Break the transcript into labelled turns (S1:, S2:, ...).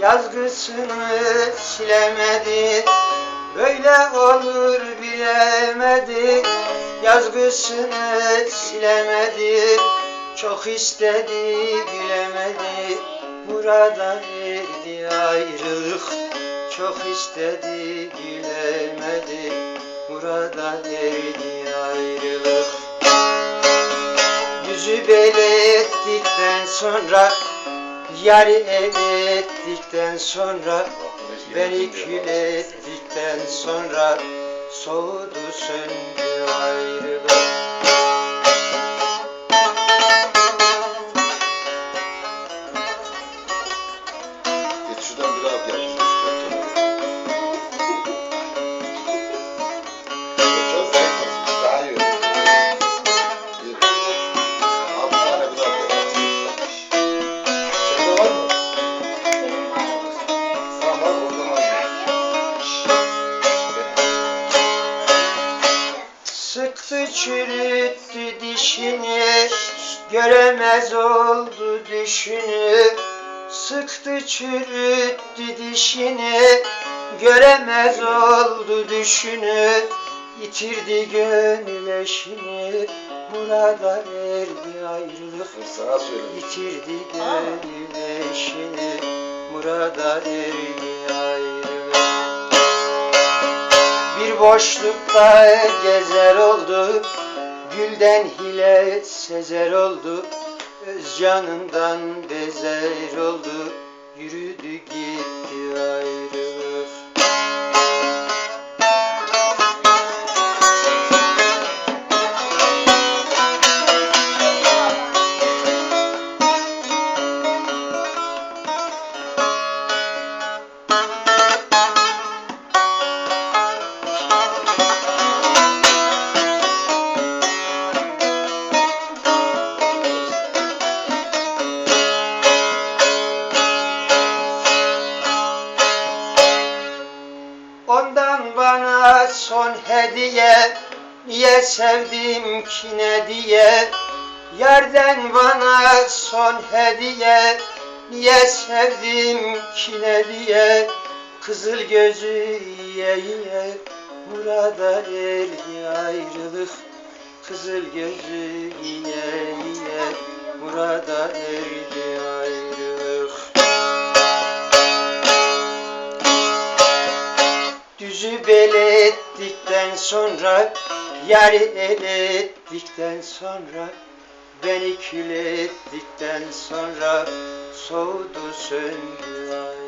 S1: Yazgısını silemedi Böyle olur bilemedi Yazgısını silemedi Çok istedi bilemedi Burada erdi ayrılık? Çok istedi bilemedi Burada erdi ayrılık? Yüzü belirttikten sonra Yar ettikten sonra Beni kül ettikten sonra Soğudu söndü ayrılık
S2: şuradan bir abi yap.
S1: Sıktı çürüttü dişini Göremez oldu düşünü Sıktı çürüttü dişini Göremez oldu düşünü Yitirdi gönül eşini Burada erdi ayrılık.
S2: Sana söyleyeyim.
S1: Yitirdi gönül eşini Burada erdi ayrılık Boşlukta gezer oldu. Gülden hile sezer oldu. Öz canından bezer oldu. Yürüdü gitti ayrılık Son hediye Niye sevdim ki ne diye? Yerden bana son hediye Niye sevdim ki ne diye? Kızıl gözü yiye yiye Burada erdi ayrılık. Kızıl gözü yiye yiye Burada Düzü belettikten sonra el ettikten sonra Beni kül ettikten sonra Soğudu söndü. ay